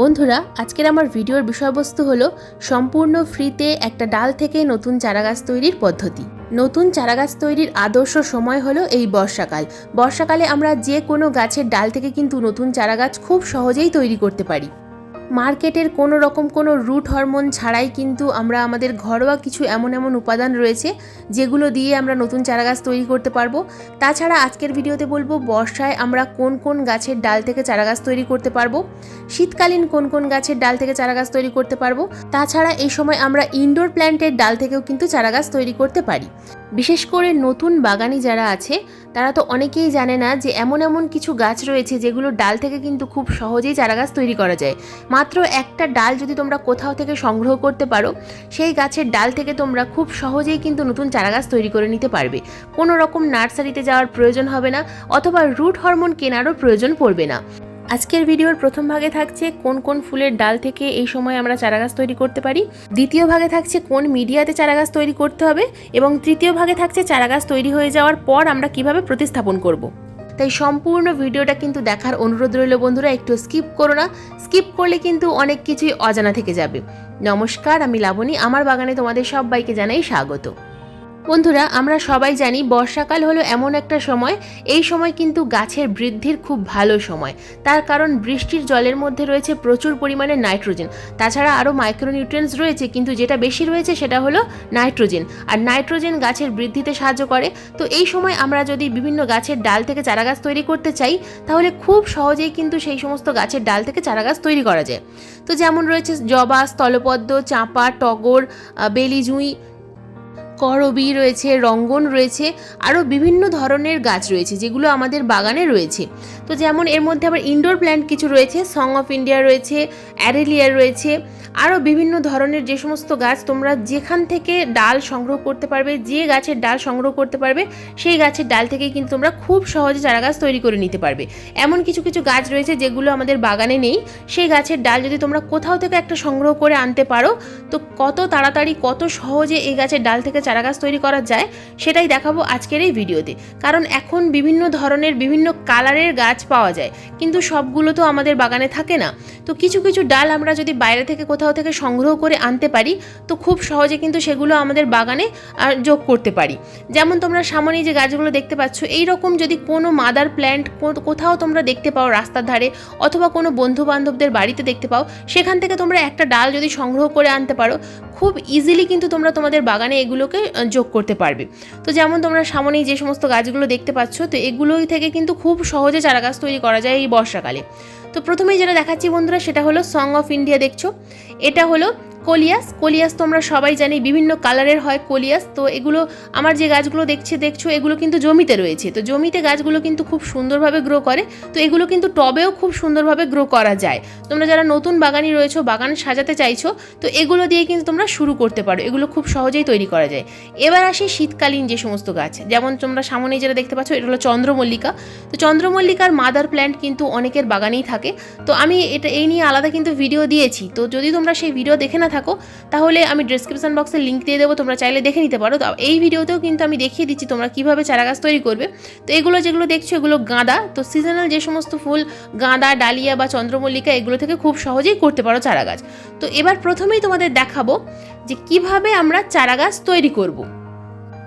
বন্ধুরা, আজকের আমার ভিডিওর বিষয়বস্তু হলো সম্পূর্ণ ফ্রিতে একটা ডাল থেকে নতুন চারাগাছ তৈরির পদ্ধতি। নতুন চারাগাছ তৈরির আদর্শ সময় হলো এই বর্ষাকাল। বর্ষাকালে আমরা যে কোনো গাছের ডাল থেকে কিন্তু নতুন চারাগাছ খুব সহজেই তৈরি করতে পারি। মার্কেটের কোনো রকম কোনো রুট হরমোন ছাড়াই কিন্তু আমরা আমাদের ঘরোয়া কিছু এমন এমন উপাদান রয়েছে যেগুলো দিয়ে আমরা নতুন চারাগাছ তৈরি করতে পারব। তাছাড়া আজকের ভিডিওতে বলব, বর্ষায় আমরা কোন কোন গাছের ডাল থেকে চারাগাছ তৈরি করতে পারব, শীতকালীন কোন কোন গাছের ডাল থেকে চারাগাছ তৈরি করতে পারব, তাছাড়া এই সময় আমরা ইনডোর প্ল্যান্টের ডাল থেকেও কিন্তু চারাগাছ তৈরি করতে পারি। বিশেষ করে নতুন বাগানি যারা আছে, তারা তো অনেকেই জানে না যে এমন এমন কিছু গাছ রয়েছে যেগুলো ডাল থেকে কিন্তু খুব সহজেই চারাগাছ তৈরি করা যায়। মাত্র একটা ডাল যদি তোমরা কোথাও থেকে সংগ্রহ করতে পারো, সেই গাছের ডাল থেকে তোমরা খুব সহজেই কিন্তু নতুন চারাগাছ তৈরি করে নিতে পারবে। কোনো রকম নার্সারিতে যাওয়ার প্রয়োজন হবে না, অথবা রুট হরমোন কেনারও প্রয়োজন পড়বে না। আজকের ভিডিওর প্রথম ভাগে থাকছে কোন কোন ফুলের ডাল থেকে এই সময় আমরা চারাগাছ তৈরি করতে পারি। দ্বিতীয় ভাগে থাকছে কোন মিডিয়াতে চারাগাছ তৈরি করতে হবে। এবং তৃতীয় ভাগে থাকছে চারাগাছ তৈরি হয়ে যাওয়ার পর আমরা কীভাবে প্রতিস্থাপন করব। তাই সম্পূর্ণ ভিডিওটা কিন্তু দেখার অনুরোধ রইল বন্ধুরা, একটু স্কিপ করো না। স্কিপ করলে কিন্তু অনেক কিছুই অজানা থেকে যাবে। নমস্কার, আমি লাবণী। আমার বাগানে তোমাদের সবাইকে জানাই স্বাগত। বন্ধুরা আমরা সবাই জানি বর্ষাকাল হলো এমন একটা সময়। এই সময় কিন্তু গাছের বৃদ্ধির খুব ভালো সময়। তার কারণ বৃষ্টির জলের মধ্যে রয়েছে প্রচুর পরিমাণে নাইট্রোজেন। তাছাড়া আরও মাইক্রোনিউট্রিয়েন্টস রয়েছে কিন্তু যেটা বেশি রয়েছে সেটা হলো নাইট্রোজেন। আর নাইট্রোজেন গাছের বৃদ্ধিতে সাহায্য করে। তো এই সময় আমরা যদি বিভিন্ন গাছের ডাল থেকে চারাগাছ তৈরি করতে চাই তাহলে খুব সহজেই কিন্তু সেই সমস্ত গাছের ডাল থেকে চারাগাছ তৈরি করা যায়। তো যেমন রয়েছে জবা স্থলপদ্ম চাঁপা টগর আহ, বেলি জুঁই করবি রয়েছে, রঙ্গন রয়েছে আরও বিভিন্ন ধরনের গাছ রয়েছে যেগুলো আমাদের বাগানে রয়েছে। তো যেমন এর মধ্যে আবার ইনডোর প্ল্যান্ট কিছু রয়েছে সং অফ ইন্ডিয়া রয়েছে অ্যারেলিয়া রয়েছে আরও বিভিন্ন ধরনের যে সমস্ত গাছ তোমরা যেখান থেকে ডাল সংগ্রহ করতে পারবে, যে গাছের ডাল সংগ্রহ করতে পারবে, সেই গাছের ডাল থেকেই কিন্তু তোমরা খুব সহজে চারা গাছ তৈরি করে নিতে পারবে। এমন কিছু কিছু গাছ রয়েছে যেগুলো আমাদের বাগানে নেই, সেই গাছের ডাল যদি তোমরা কোথাও থেকে একটা সংগ্রহ করে আনতে পারো, তো কত তাড়াতাড়ি, কত সহজে এই গাছের ডাল থেকে চারা গাছ তৈরি করা যায়, সেটাই দেখাবো আজকের এই ভিডিওতে। কারণ এখন বিভিন্ন ধরনের বিভিন্ন কালারের গাছ পাওয়া যায়, কিন্তু সবগুলো তো আমাদের বাগানে থাকে না। তো কিছু কিছু ডাল আমরা যদি বাইরে থেকে কোথাও থেকে সংগ্রহ করে আনতে পারি, তো খুব সহজে কিন্তু সেগুলো আমাদের বাগানে যোগ করতে পারি। যেমন তোমরা সামনে যে গাছগুলো দেখতে পাচ্ছ এই রকম যদি কোনো মাদার প্ল্যান্ট কোথাও তোমরা দেখতে পাও রাস্তার ধারে, অথবা কোনো বন্ধু বান্ধবদের বাড়িতে দেখতে পাও, সেখান থেকে তোমরা একটা ডাল যদি সংগ্রহ করে আনতে পারো, খুব ইজিলি কিন্তু তোমরা তোমাদের বাগানে এগুলোকে আহ, যোগ করতে পারবে। তো যেমন তোমরা সামনেই যে সমস্ত গাছগুলো দেখতে পাচ্ছ তো এগুলোই থেকে কিন্তু খুব সহজে চারা গাছ তৈরি করা যায় এই বর্ষাকালে। তো প্রথমেই যেটা দেখাচ্ছি বন্ধুরা সেটা হলো সং অফ ইন্ডিয়া দেখছ। এটা হলো কলিয়াস কলিয়াস তোমরা সবাই জানি বিভিন্ন কালারের হয় কলিয়াস, তো এগুলো আমার যে গাছগুলো দেখছে, দেখছ, এগুলো কিন্তু জমিতে রয়েছে। তো জমিতে গাছগুলো কিন্তু খুব সুন্দরভাবে গ্রো করে, তো এগুলো কিন্তু টবেও খুব সুন্দরভাবে গ্রো করা যায়। তোমরা যারা নতুন বাগানি রয়েছো, বাগান সাজাতে চাইছো, তো এগুলো দিয়ে কিন্তু তোমরা শুরু করতে পারো। এগুলো খুব সহজেই তৈরি করা যায়। এবার আসি শীতকালীন যে সমস্ত গাছ, যেমন তোমরা সামনে যেটা দেখতে পাচ্ছ, এটা হলো চন্দ্রমল্লিকা। তো চন্দ্রমল্লিকার মাদার প্ল্যান্ট কিন্তু অনেকের বাগানেই থাকে। তো আমি এটা, এই নিয়ে আলাদা কিন্তু ভিডিও দিয়েছি। তো যদি তোমরা সেই ভিডিও দেখে না থাকো, তাহলে আমি ডিসক্রিপশান বক্সে লিঙ্ক দিয়ে দেবো, তোমরা চাইলে দেখে নিতে পারো। তো এই ভিডিওতেও কিন্তু আমি দেখিয়ে দিচ্ছি তোমরা কীভাবে চারাগাছ তৈরি করবে। তো এগুলো যেগুলো দেখছ, এগুলো গাঁদা। তো সিজনাল যে সমস্ত ফুল, গাঁদা, ডালিয়া বা চন্দ্রমল্লিকা, এগুলো থেকে খুব সহজেই করতে পারো চারাগাছ। তো এবার প্রথমেই তোমাদের দেখাবো যে কীভাবে আমরা চারাগাছ তৈরি করব।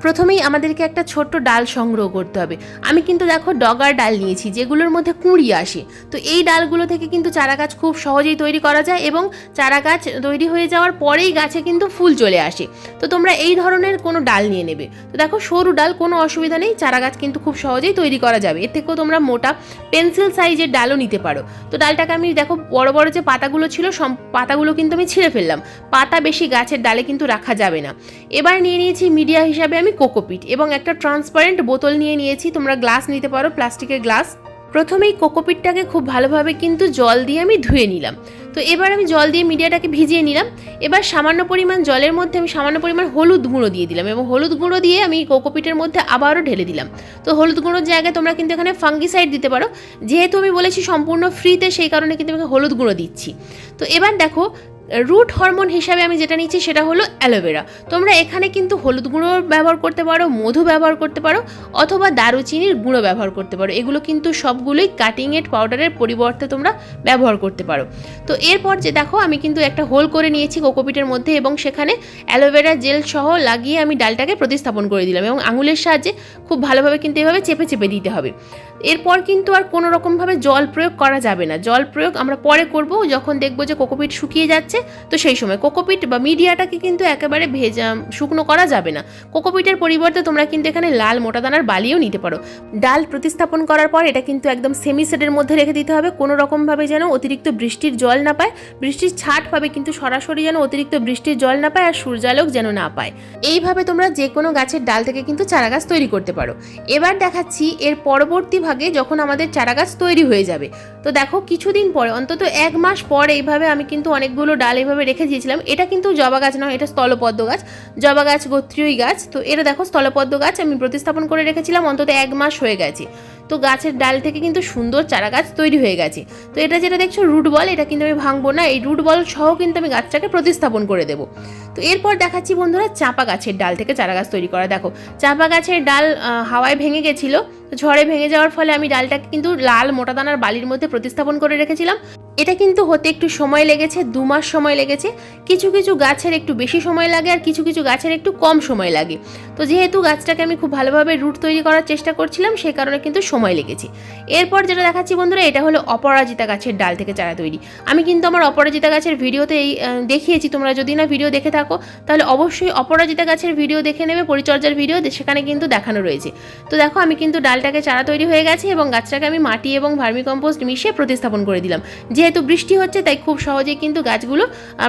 প্রথমেই আমাদেরকে একটা ছোট্ট ডাল সংগ্রহ করতে হবে। আমি কিন্তু দেখো ডগার ডাল নিয়েছি, যেগুলোর মধ্যে কুঁড়ি আসে। তো এই ডালগুলো থেকে কিন্তু চারা গাছ খুব সহজেই তৈরি করা যায় এবং চারা গাছ তৈরি হয়ে যাওয়ার পরেই গাছে কিন্তু ফুল চলে আসে। তো তোমরা এই ধরনের কোনো ডাল নিয়ে নেবে। তো দেখো সরু ডাল কোনো অসুবিধা নেই চারা গাছ কিন্তু খুব সহজেই তৈরি করা যাবে। এর থেকেও তোমরা মোটা পেন্সিল সাইজের ডালও নিতে পারো। তো ডালটাকে আমি দেখো বড় বড় যে পাতাগুলো ছিল সব পাতাগুলো কিন্তু আমি ছিঁড়ে ফেললাম। পাতা বেশি গাছের ডালে কিন্তু রাখা যাবে না। এবার নিয়ে নিয়েছি মিডিয়া হিসাবে আমি কোকোপিট এবং একটা ট্রান্সপারেন্ট বোতল নিয়ে নিয়েছি। তোমরা গ্লাস নিতে পারো প্লাস্টিকের গ্লাস প্রথমেই কোকোপিটটাকে খুব ভালোভাবে কিন্তু জল দিয়ে আমি ধুয়ে নিলাম। তো এবার আমি জল দিয়ে মিডিয়াটাকে ভিজিয়ে নিলাম। এবার সামান্য পরিমাণ জলের মধ্যে আমি সামান্য পরিমাণ হলুদ গুঁড়ো দিয়ে দিলাম এবং হলুদ গুঁড়ো দিয়ে আমি কোকোপিটের মধ্যে আবারও ঢেলে দিলাম। তো হলুদ গুঁড়োর জায়গায় তোমরা কিন্তু এখানে ফাঙ্গিসাইড দিতে পারো। যেহেতু আমি বলেছি সম্পূর্ণ ফ্রিতে সেই কারণে কিন্তু আমি হলুদ গুঁড়ো দিচ্ছি। তো এবার দেখো রুট হরমোন হিসাবে আমি যেটা নিচ্ছি সেটা হলো অ্যালোভেরা তোমরা এখানে কিন্তু হলুদ গুঁড়ো ব্যবহার করতে পারো, মধু ব্যবহার করতে পারো, অথবা দারুচিনির গুঁড়ো ব্যবহার করতে পারো। এগুলো কিন্তু সবগুলোই কাটিং এড পাউডারের পরিবর্তে তোমরা ব্যবহার করতে পারো। তো এরপর যে দেখো, আমি কিন্তু একটা হোল করে নিয়েছি কোকোপিটের মধ্যে এবং সেখানে অ্যালোভেরা জেল সহ লাগিয়ে আমি ডালটাকে প্রতিস্থাপন করে দিলাম এবং আঙুলের সাহায্যে খুব ভালোভাবে কিন্তু এভাবে চেপে চেপে দিতে হবে। এরপর কিন্তু আর কোনো রকমভাবে জল প্রয়োগ করা যাবে না। জল প্রয়োগ আমরা পরে করব, যখন দেখব যে কোকোপিট শুকিয়ে যাচ্ছে তো সেই সময় কোকোপিট বা মিডিয়াটাকে কিন্তু একেবারে ভেজা, শুকনো করা যাবে না। কোকোপিটের পরিবর্তে তোমরা কিন্তু এখানে লাল মোটা দানার বালিও নিতে পারো। ডাল প্রতিস্থাপন করার পর এটা কিন্তু একদম সেমি সেটের মধ্যে রেখে দিতে হবে। কোনো রকমভাবে যেন অতিরিক্ত বৃষ্টির জল না পায়। বৃষ্টির ছাট পাবে কিন্তু সরাসরি যেন অতিরিক্ত বৃষ্টির জল না পায় আর সূর্যালোক যেন না পায়। এইভাবে তোমরা যে কোনো গাছের ডাল থেকে কিন্তু চারা গাছ তৈরি করতে পারো। এবার দেখাচ্ছি এর পরবর্তী ভাগে যখন আমাদের চারা গাছ তৈরি হয়ে যাবে। তো দেখো কিছুদিন পরে, অন্তত এক মাস পর এইভাবে আমি কিন্তু অনেকগুলো ডাল এইভাবে রেখে দিয়েছিলাম। এটা কিন্তু জবা গাছ নয়, এটা স্থলপদ্ম গাছ। জবা গাছ গোত্রীয় গাছ। তো এটা দেখো, স্থলপদ্ম গাছ আমি প্রতিস্থাপন করে রেখেছিলাম, অন্তত এক মাস হয়ে গেছে। তো গাছের ডাল থেকে কিন্তু সুন্দর চারা গাছ তৈরি হয়ে গেছে। তো এটা যেটা দেখছ, রুট বল, এটা কিন্তু আমি ভাঙবো না। এই রুট বল সহ কিন্তু আমি গাছটাকে প্রতিস্থাপন করে দেবো। তো এরপর দেখাচ্ছি বন্ধুরা চাপা গাছের ডাল থেকে চারা গাছ তৈরি করা। দেখো, চাপা গাছের ডাল হাওয়ায় ভেঙে গেছিল। ঝড়ে ভেঙে যাওয়ার ফলে আমি ডালটাকে কিন্তু লাল মোটা দানার বালির মধ্যে প্রতিস্থাপন করে রেখেছিলাম। এটা কিন্তু হতে একটু সময় লেগেছে, দু মাস সময় লেগেছে। কিছু কিছু গাছের একটু বেশি সময় লাগে আর কিছু কিছু গাছের একটু কম সময় লাগে। তো যেহেতু গাছটাকে আমি খুব ভালোভাবে রুট তৈরি করার চেষ্টা করছিলাম সেই কারণে কিন্তু সময় লেগেছে। এরপর যেটা দেখাচ্ছি বন্ধুরা, এটা হলো অপরাজিতা গাছের ডাল থেকে চারা তৈরি। আমি কিন্তু আমার অপরাজিতা গাছের ভিডিওতে এই দেখিয়েছি, তোমরা যদি না ভিডিও দেখে থাকো, তাহলে অবশ্যই অপরাজিতা গাছের ভিডিও দেখে নেবে, পরিচর্যার ভিডিও সেখানে কিন্তু দেখানো রয়েছে। তো দেখো, আমি কিন্তু ডালটাকে চারা তৈরি হয়ে গেছে এবং গাছটাকে আমি মাটি এবং ভার্মিকম্পোস্ট মিশিয়ে প্রতিস্থাপন করে দিলাম। যেহেতু বৃষ্টি হচ্ছে, তাই খুব সহজেই কিন্তু গাছগুলো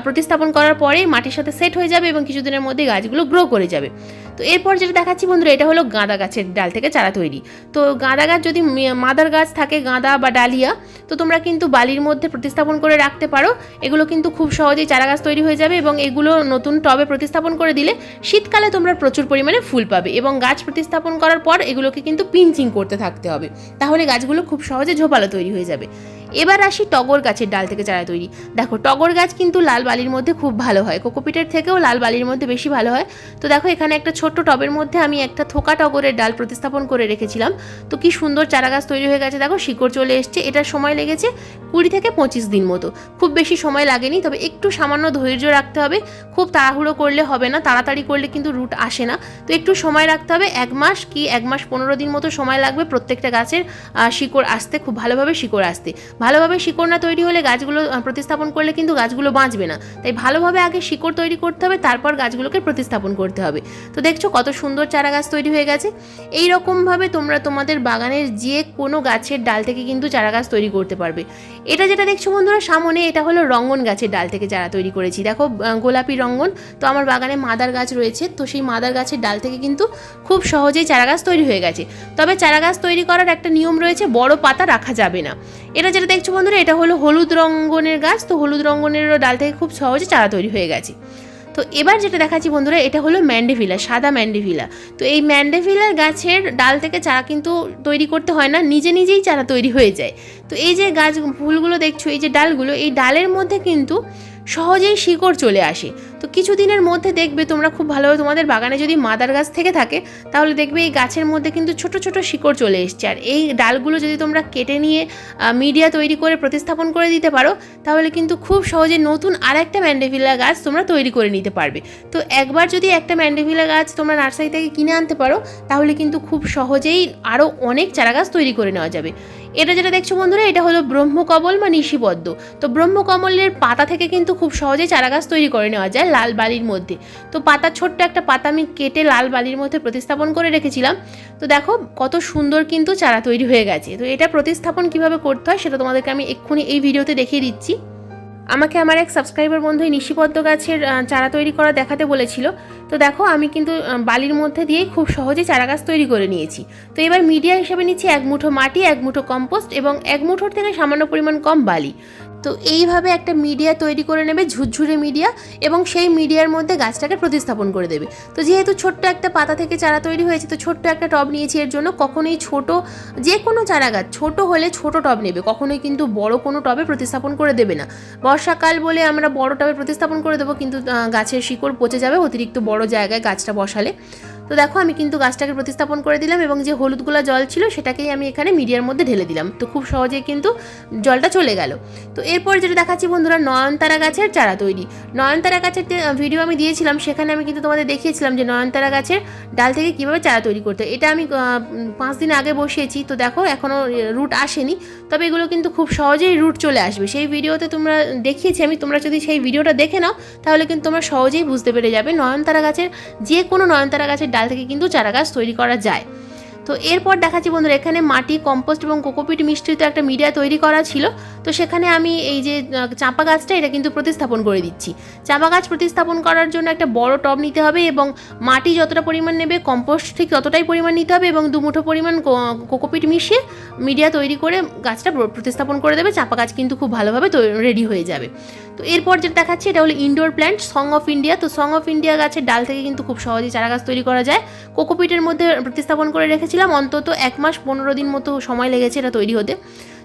প্রতিস্থাপন করার পরে মাটির সাথে সেট হয়ে যাবে এবং কিছুদিনের মধ্যে গাছগুলো গ্রো করে যাবে। তো এরপর যেটা দেখাচ্ছি বন্ধুরা, এটা হলো গাঁদা গাছের ডাল থেকে চারা তৈরি। তো গাঁদা গাছ যদি মাদার গাছ থাকে, গাঁদা বা ডালিয়া, তো তোমরা কিন্তু বালির মধ্যে প্রতিস্থাপন করে রাখতে পারো। এগুলো কিন্তু খুব সহজেই চারা গাছ তৈরি হয়ে যাবে এবং এগুলো নতুন টবে প্রতিস্থাপন করে দিলে শীতকালে তোমরা প্রচুর পরিমাণে ফুল পাবে এবং গাছ প্রতিস্থাপন করার পর এগুলোকে কিন্তু পিঞ্চিং করতে থাকতে হবে। তাহলে গাছগুলো খুব সহজে ঝোপালো তৈরি হয়ে যাবে। এবার আসি টগর গাছের ডাল থেকে চারা তৈরি। দেখো, টগর গাছ কিন্তু লাল বালির মধ্যে খুব ভালো হয়। কোকোপিটের থেকেও লাল বালির মধ্যে বেশি ভালো হয়। তো দেখো, এখানে একটা ছোট্ট টবের মধ্যে আমি একটা থোকা টগরের ডাল প্রতিস্থাপন করে রেখেছিলাম। তো কি সুন্দর চারা গাছ তৈরি হয়ে গেছে। দেখো, শিকড় চলে এসছে। এটার সময় লেগেছে কুড়ি থেকে পঁচিশ দিন মতো। খুব বেশি সময় লাগেনি, তবে একটু সামান্য ধৈর্য রাখতে হবে। খুব তাড়াহুড়ো করলে হবে না, তাড়াতাড়ি করলে কিন্তু রুট আসে না। তো একটু সময় রাখতে হবে, এক মাস কি এক মাস পনেরো দিন মতো সময় লাগবে প্রত্যেকটা গাছের শিকড় আসতে, খুব ভালোভাবে শিকড় আসতে। ভালোভাবে শিকড় না তৈরি হলে গাছগুলো প্রতিস্থাপন করলে কিন্তু গাছগুলো বাঁচবে না। তাই ভালোভাবে আগে শিকড় তৈরি করতে হবে, তারপর গাছগুলোকে প্রতিস্থাপন করতে হবে। তো দেখছ কত সুন্দর চারা গাছ তৈরি হয়ে গেছে। এই রকমভাবে তোমরা তোমাদের বাগানের যে কোনো গাছের ডাল থেকে কিন্তু চারা গাছ তৈরি করতে পারবে। এটা যেটা দেখছ বন্ধুরা, সামনে এটা হলো রঙ্গন গাছের ডাল থেকে চারা তৈরি করেছি। দেখো গোলাপি রঙ্গন। তো আমার বাগানে মাদার গাছ রয়েছে, তো সেই মাদার গাছের ডাল থেকে কিন্তু খুব সহজেই চারা গাছ তৈরি হয়ে গেছে। তবে চারা গাছ তৈরি করার একটা নিয়ম রয়েছে, বড় পাতা রাখা যাবে না। এটা যেটা দেখছ বন্ধুরা, এটা হলো হলুদ রঙ্গনের গাছ। তো হলুদ রঙ্গনেরও ডাল থেকে খুব সহজে চারা তৈরি হয়ে গেছে। তো এবার যেটা দেখাচ্ছি বন্ধুরা, এটা হলো ম্যান্ডেভিলা, সাদা ম্যান্ডেভিলা। তো এই ম্যান্ডেভিলার গাছের ডাল থেকে চারা কিন্তু তৈরি করতে হয় না, নিজে নিজেই চারা তৈরি হয়ে যায়। তো এই যে গাছ, ফুলগুলো দেখছ, এই যে ডালগুলো, এই ডালের মধ্যে কিন্তু সহজেই শিকড় চলে আসে। তো কিছুদিনের মধ্যে দেখবে তোমরা খুব ভালোভাবে তোমাদের বাগানে যদি মাদার গাছ থেকে থাকে, তাহলে দেখবে এই গাছের মধ্যে কিন্তু ছোট ছোট শিকড় চলে এসছে। আর এই ডালগুলো যদি তোমরা কেটে নিয়ে মিডিয়া তৈরি করে প্রতিস্থাপন করে দিতে পারো, তাহলে কিন্তু খুব সহজে নতুন আর একটা ম্যান্ডেভিলা গাছ তোমরা তৈরি করে নিতে পারবে। তো একবার যদি একটা ম্যান্ডেভিলা গাছ তোমরা নার্সারি থেকে কিনে আনতে পারো, তাহলে কিন্তু খুব সহজেই আরও অনেক চারা গাছ তৈরি করে নেওয়া যাবে। এটা যেটা দেখছ বন্ধুরা, এটা হলো ব্রহ্মকমল বা নিশিপদ্ম তো ব্রহ্মকমলের পাতা থেকে কিন্তু খুব সহজেই চারাগাছ তৈরি করে নেওয়া যায় লাল বালির মধ্যে। তো পাতা ছোট্ট একটা পাতা আমি কেটে লাল বালির মধ্যে প্রতিস্থাপন করে রেখেছিলাম। তো দেখো কত সুন্দর কিন্তু চারা তৈরি হয়ে গেছে। তো এটা প্রতিস্থাপন কীভাবে করতে হয় সেটা তোমাদেরকে আমি এক্ষুনি এই ভিডিওতে দেখিয়ে দিচ্ছি। আমাকে আমার এক সাবস্ক্রাইবার বন্ধু নিশিপদ্ম গাছের চারা তৈরি করা দেখাতে বলেছিল। তো দেখো, আমি কিন্তু বালির মধ্যে দিয়েই খুব সহজে চারা গাছ তৈরি করে নিয়েছি। তো এবার মিডিয়া হিসাবে নিচ্ছি এক মুঠো মাটি, এক মুঠো কম্পোস্ট এবং এক মুঠোর থেকে সামান্য পরিমাণ কম বালি। তো এইভাবে একটা মিডিয়া তৈরি করে নেবে, ঝুরঝুরে মিডিয়া এবং সেই মিডিয়ার মধ্যে গাছটাকে প্রতিস্থাপন করে দেবে। তো যেহেতু ছোট্ট একটা পাতা থেকে চারা তৈরি হয়েছে, তো ছোট্ট একটা টব নিয়েছি এর জন্য। কখনোই ছোট, যে কোনো চারা গাছ, ছোট হলে ছোট টব নেবে। কখনোই কিন্তু বড় কোনো টবে প্রতিস্থাপন করে দেবে না। বর্ষাকাল বলে আমরা বড় টবে প্রতিস্থাপন করে দেবো, কিন্তু গাছের শিকড় পচে যাবে, অতিরিক্ত বড় জায়গায় গাছটা বসালে। তো দেখো, আমি কিন্তু গাছটাকে প্রতিস্থাপন করে দিলাম এবং যে হলুদ হলুদগুলা জল ছিল সেটাকেই আমি এখানে মিডিয়ার মধ্যে ঢেলে দিলাম। তো খুব সহজেই কিন্তু জলটা চলে গেল। তো এরপর যেটা দেখাচ্ছি বন্ধুরা, নয়নতারা গাছের চারা তৈরি। নয়নতারা গাছের ভিডিও আমি দিয়েছিলাম, সেখানে আমি কিন্তু তোমাদের দেখিয়েছিলাম যে নয়নতারা গাছের ডাল থেকে কীভাবে চারা তৈরি করতে এটা আমি পাঁচ দিন আগে বসিয়েছি। তো দেখো, এখনও রুট আসেনি। তবে এগুলো কিন্তু খুব সহজেই রুট চলে আসবে। সেই ভিডিওতে তোমরা দেখিয়েছি আমি। তোমরা যদি সেই ভিডিওটা দেখে নাও, তাহলে কিন্তু তোমরা সহজেই বুঝতে পেরে যাবে। নয়নতারা গাছের যে কোনো নয়নতারা গাছের ডাল থেকে কিন্তু চারা গাছ তৈরি করা যায়। তো এরপর দেখাচ্ছি বন্ধুরা, এখানে মাটি, কম্পোস্ট এবং কোকোপিট মিশ্রিত একটা মিডিয়া তৈরি করা ছিল। তো সেখানে আমি এই যে চাঁপা গাছটা এটা কিন্তু প্রতিস্থাপন করে দিচ্ছি। চাঁপা গাছ প্রতিস্থাপন করার জন্য একটা বড় টব নিতে হবে এবং মাটি যতটা পরিমাণ নেবে, কম্পোস্ট ঠিক ততটাই পরিমাণ নিতে হবে এবং দুমুঠো পরিমাণ কোকোপিট মিশিয়ে মিডিয়া তৈরি করে গাছটা প্রতিস্থাপন করে দেবে। চাঁপা গাছ কিন্তু খুব ভালোভাবে রেডি হয়ে যাবে। তো এরপর যেটা দেখাচ্ছি, এটা হলো indoor plant song of India তো সং অফ ইন্ডিয়া গাছের ডাল থেকে কিন্তু খুব সহজেই চারা গাছ তৈরি করা যায়। কোকোপিটের মধ্যে প্রতিস্থাপন করে রেখেছিলাম, অন্তত এক মাস পনেরো দিন মতো সময় লেগেছে এটা তৈরি হতে।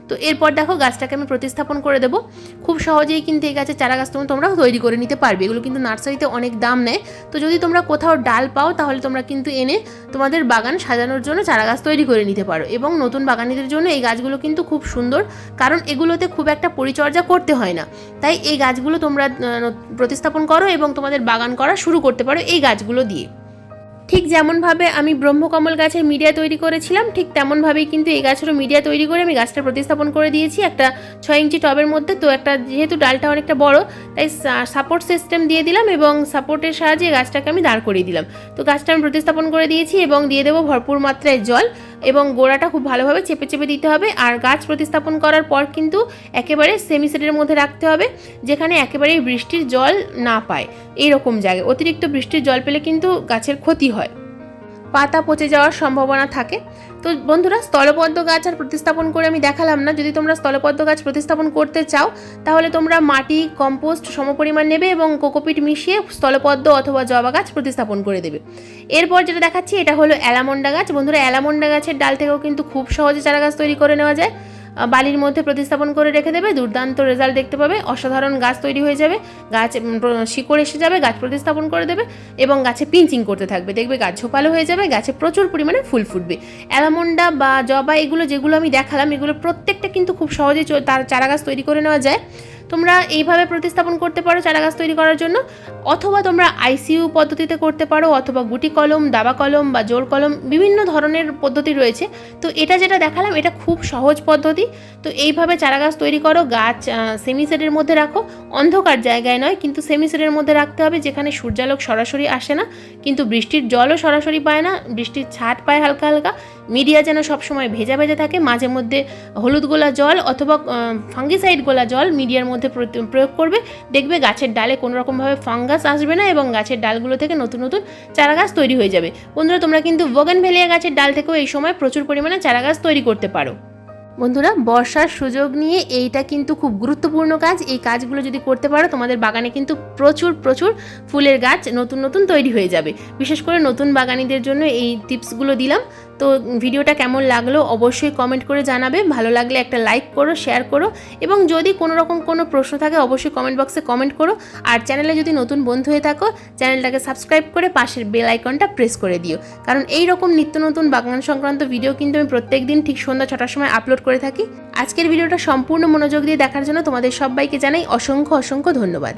তো এরপর দেখো গাছটাকে আমি প্রতিস্থাপন করে দেবো। খুব সহজেই কিন্তু এই গাছের চারা গাছ তোমরা তোমরা তৈরি করে নিতে পারবে। এগুলো কিন্তু নার্সারিতে অনেক দাম নেয়। তো যদি তোমরা কোথাও ডাল পাও তাহলে তোমরা কিন্তু এনে তোমাদের বাগান সাজানোর জন্য চারা গাছ তৈরি করে নিতে পারো এবং নতুন বাগানিদের জন্য এই গাছগুলো কিন্তু খুব সুন্দর কারণ এগুলোতে খুব একটা পরিচর্যা করতে হয় না। তাই এই গাছগুলো তোমরা প্রতিস্থাপন করো এবং তোমাদের বাগান করা শুরু করতে পারো এই গাছগুলো দিয়ে। ঠিক যেমনভাবে আমি ব্রহ্মকমল গাছের মিডিয়া তৈরি করেছিলাম, ঠিক তেমনভাবেই কিন্তু এই গাছেরও মিডিয়া তৈরি করে আমি গাছটা প্রতিস্থাপন করে দিয়েছি। একটা ছয় ইঞ্চি টবের মধ্যে, তো একটা যেহেতু ডালটা অনেকটা বড়, তাই সাপোর্ট সিস্টেম দিয়ে দিলাম এবং সাপোর্টের সাহায্যে গাছটাকে আমি দাঁড় করিয়ে দিলাম। তো গাছটা আমি প্রতিস্থাপন করে দিয়েছি এবং দিয়ে দেবো ভরপুর মাত্রায় জল। এবং গোড়াটা খুব ভালোভাবে চেপে চেপে দিতে হবে আর গাছ প্রতিস্থাপন করার পর কিন্তু একেবারে সেমিসেটের মধ্যে রাখতে হবে, যেখানে একেবারেই বৃষ্টির জল না পায়। এই রকম জায়গায়। অতিরিক্ত বৃষ্টির জল পেলে কিন্তু গাছের ক্ষতি হয়। পাতা পচে যাওয়ার সম্ভাবনা থাকে। তো বন্ধুরা, স্থলপদ্ম গাছ আর প্রতিস্থাপন করে আমি দেখালাম না। যদি তোমরা স্থলপদ্ম গাছ প্রতিস্থাপন করতে চাও, তাহলে তোমরা মাটি, কম্পোস্ট সমপরিমাণ নেবে এবং কোকোপিট মিশিয়ে স্থলপদ্ম অথবা জবা গাছ প্রতিস্থাপন করে দেবে। এরপর যেটা দেখাচ্ছি, এটা হলো অ্যালামন্ডা গাছ। বন্ধুরা, অ্যালামন্ডা গাছের ডাল থেকেও কিন্তু খুব সহজে চারা গাছ তৈরি করে নেওয়া যায়। বালির মধ্যে প্রতিস্থাপন করে রেখে দেবে। দুর্দান্ত রেজাল্ট দেখতে পাবে। অসাধারণ গাছ তৈরি হয়ে যাবে। গাছ শিকড় এসে যাবে, গাছ প্রতিস্থাপন করে দেবে এবং গাছে পিঞ্চিং করতে থাকবে। দেখবে গাছ ঝোপালো হয়ে যাবে, গাছে প্রচুর পরিমাণে ফুল ফুটবে। অ্যালামন্ডা বা জবা, এগুলো যেগুলো আমি দেখালাম, এগুলো প্রত্যেকটা কিন্তু খুব সহজে তার চারা গাছ তৈরি করে নেওয়া যায়। তোমরা এইভাবে প্রতিস্থাপন করতে পারো চারা গাছ তৈরি করার জন্য, অথবা তোমরা আইসিইউ পদ্ধতিতে করতে পারো, অথবা গুটি কলম, দাবা কলম বা জোর কলম, বিভিন্ন ধরনের পদ্ধতি রয়েছে। তো এটা যেটা দেখালাম, এটা খুব সহজ পদ্ধতি। তো এইভাবে চারা গাছ তৈরি করো, গাছ সেমিসেটের মধ্যে রাখো। অন্ধকার জায়গায় নয়, কিন্তু সেমিসেটের মধ্যে রাখতে হবে, যেখানে সূর্যালোক সরাসরি আসে না। কিন্তু বৃষ্টির জলও সরাসরি পায় না, বৃষ্টির ছাট পায় হালকা হালকা। মিডিয়া যেন সবসময় ভেজা ভেজা থাকে, মাঝে মধ্যে হলুদ গোলা জল অথবা ফাঙ্গিসাইড গোলা জল মিডিয়ার মধ্যে প্রয়োগ করবে। দেখবে গাছের ডালে কোনো রকমভাবে ফাঙ্গাস আসবে না এবং গাছের ডালগুলো থেকে নতুন নতুন চারা গাছ তৈরি হয়ে যাবে। বন্ধুরা, তোমরা কিন্তু বগেন ভেলিয়া গাছের ডাল থেকেও এই সময় প্রচুর পরিমাণে চারা গাছ তৈরি করতে পারো। বন্ধুরা, বর্ষার সুযোগ নিয়ে এইটা কিন্তু খুব গুরুত্বপূর্ণ কাজ। এই কাজগুলো যদি করতে পারো, তোমাদের বাগানে কিন্তু প্রচুর প্রচুর ফুলের গাছ নতুন নতুন তৈরি হয়ে যাবে। বিশেষ করে নতুন বাগানিদের জন্য এই টিপসগুলো দিলাম। তো ভিডিওটা কেমন লাগল অবশ্যই কমেন্ট করে জানাবে। ভালো লাগলে একটা লাইক করো শেয়ার করো এবং যদি কোনো রকম কোনো প্রশ্ন থাকে অবশ্যই কমেন্ট বক্সে কমেন্ট করো। আর চ্যানেলে যদি নতুন বন্ধু হয়ে থাকো চ্যানেলটাকে সাবস্ক্রাইব করে পাশের বেল আইকনটা প্রেস করে দিও। কারণ এই রকম নিত্য নতুন বাগান সংক্রান্ত ভিডিও কিন্তু আমি প্রত্যেক দিন ঠিক সন্ধ্যা ছটার সময় আপলোড করে থাকি। আজকের ভিডিওটা সম্পূর্ণ মনোযোগ দিয়ে দেখার জন্য তোমাদের সবাইকে জানাই অসংখ্য অসংখ্য ধন্যবাদ।